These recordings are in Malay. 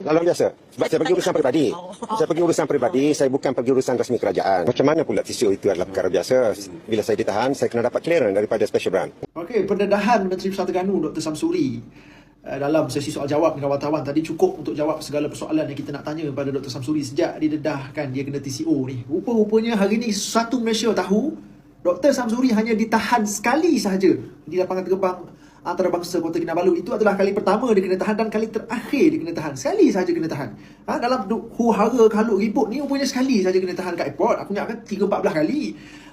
Laluan biasa. Sebab saya pergi urusan peribadi. Saya pergi urusan peribadi, saya bukan pergi urusan rasmi kerajaan. Macam mana pula TCO itu adalah perkara biasa. Bila saya ditahan, saya kena dapat clearance daripada Special Branch. Okey, pendedahan Menteri Besar Terengganu Dr. Samsuri uh, dalam sesi soal jawab dengan wartawan tadi cukup untuk jawab segala persoalan yang kita nak tanya kepada Dr. Samsuri sejak didedahkan dia kena TCO ni. Rupa-rupanya hari ni satu Malaysia tahu Dr. Samsuri hanya ditahan sekali sahaja di lapangan terbang antarabangsa Kota Kinabalu. Itu adalah kali pertama dia kena tahan dan kali terakhir dia kena tahan. Sekali sahaja kena tahan. Ha, dalam huru-hara kalut ribut ni rupanya sekali sahaja kena tahan kat airport. Aku ingatkan 3-14 kali.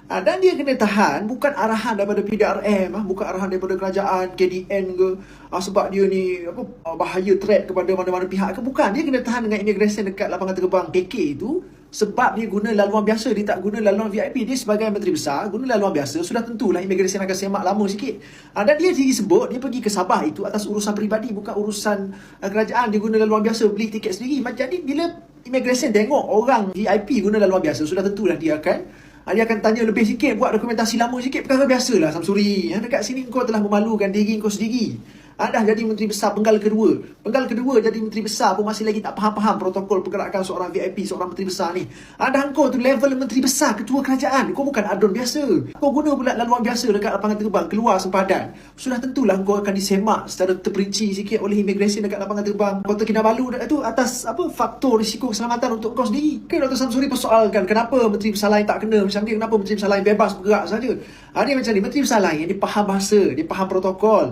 Ha, dan dia kena tahan bukan arahan daripada PDRM, ha, bukan arahan daripada kerajaan, KDN ke, ha, sebab dia ni apa bahaya threat kepada mana-mana pihak ke. Bukan, dia kena tahan dengan immigration dekat lapangan terbang KK itu sebab dia guna laluan biasa, dia tak guna laluan VIP. Dia sebagai menteri besar, guna laluan biasa, sudah tentulah immigration akan semak lama sikit. Ha, dan dia sendiri sebut, dia pergi ke Sabah itu atas urusan peribadi, bukan urusan uh, kerajaan. Dia guna laluan biasa, beli tiket sendiri. Jadi bila immigration tengok orang VIP guna laluan biasa, sudah tentulah dia akan Ha, dia akan tanya lebih sikit, buat dokumentasi lama sikit, perkara biasalah Samsuri. Ha, dekat sini kau telah memalukan diri kau sendiri. Ha, dah jadi Menteri Besar penggal kedua. Penggal kedua jadi Menteri Besar pun masih lagi tak faham-faham protokol pergerakan seorang VIP, seorang Menteri Besar ni. Dah kau tu level Menteri Besar, Ketua Kerajaan. Kau bukan adun biasa. Kau guna pula laluan biasa dekat lapangan terbang, keluar sempadan. Sudah tentulah kau akan disemak secara terperinci sikit oleh immigration dekat lapangan terbang. Kota Kinabalu itu atas apa faktor risiko keselamatan untuk kau sendiri. Kan Dr. Samsuri persoalkan kenapa Menteri Besar lain tak kena macam dia, kenapa Menteri Besar lain bebas bergerak saja. Ha, dia macam ni, Menteri Besar lain dia faham bahasa, dia faham protokol.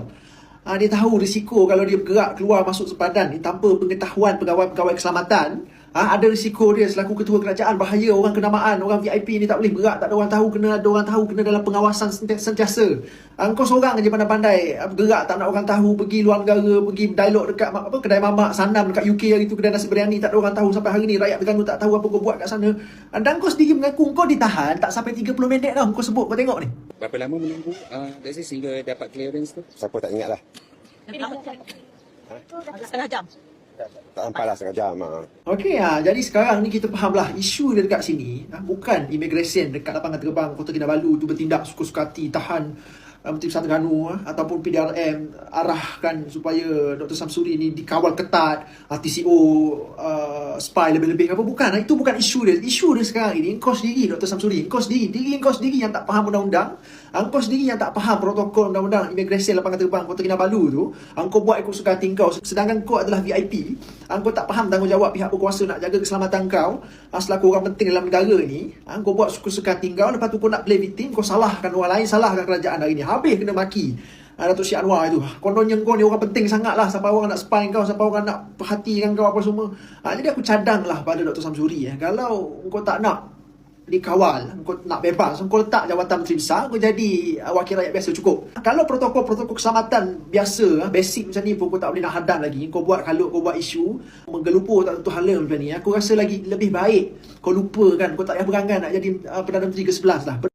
Ha, dia tahu risiko kalau dia bergerak keluar masuk sepadan ni tanpa pengetahuan pegawai-pegawai keselamatan. Ha, ada risiko dia selaku ketua kerajaan bahaya orang kenamaan, orang VIP ni tak boleh bergerak, tak ada orang tahu, kena ada orang tahu, kena dalam pengawasan sentiasa. Ha, kau seorang je pandai-pandai bergerak, tak nak orang tahu, pergi luar negara, pergi dialog dekat apa kedai mamak sanam dekat UK hari tu, kedai nasi biryani, tak ada orang tahu sampai hari ni rakyat Terengganu tak tahu apa kau buat kat sana. Ha, dan kau sendiri mengaku kau ditahan tak sampai 30 minit dah kau sebut kau tengok ni. Berapa lama menunggu uh, let's say sehingga dapat clearance tu? Siapa tak ingat lah. Setengah jam. Tak sampai lah setengah jam. Okey, ha, jadi sekarang ni kita fahamlah isu dia dekat sini ha, bukan immigration dekat lapangan terbang Kota Kinabalu tu bertindak suka-suka hati tahan Menteri Terengganu ha, ataupun PDRM arahkan supaya Dr. Samsuri ni dikawal ketat, TCO uh, spy lebih-lebih apa bukan. Ha, itu bukan isu dia. Isu dia sekarang ini kau sendiri Dr. Samsuri, kau sendiri, diri kau sendiri yang tak faham undang-undang, ha, kau sendiri yang tak faham protokol undang-undang immigration lapangan terbang Kota Kinabalu tu, ha, kau buat ikut suka hati kau sedangkan kau adalah VIP, ha, kau tak faham tanggungjawab pihak berkuasa nak jaga keselamatan kau ha, selaku orang penting dalam negara ni, ha, kau buat suka-suka kau, lepas tu kau nak play victim, kau salahkan orang lain, salahkan kerajaan hari ni. Habis kena maki. Ha, Datuk Syed Anwar itu. Kononnya kau ni orang penting sangat lah. Sampai orang nak spy kau, sampai orang nak perhatikan kau apa semua. Jadi aku cadang lah pada Dr. Samsuri. Eh. Kalau kau tak nak dikawal, kau nak bebas, kau letak jawatan Menteri Besar, kau jadi uh, wakil rakyat biasa cukup. Kalau protokol-protokol keselamatan biasa, uh, basic macam ni pun kau tak boleh nak hadam lagi, kau buat kalut, kau buat isu, menggelupur tak tentu hala macam ni, aku rasa lagi lebih baik kau lupakan, kau tak payah berangan nak jadi uh, Perdana Menteri ke-11 lah.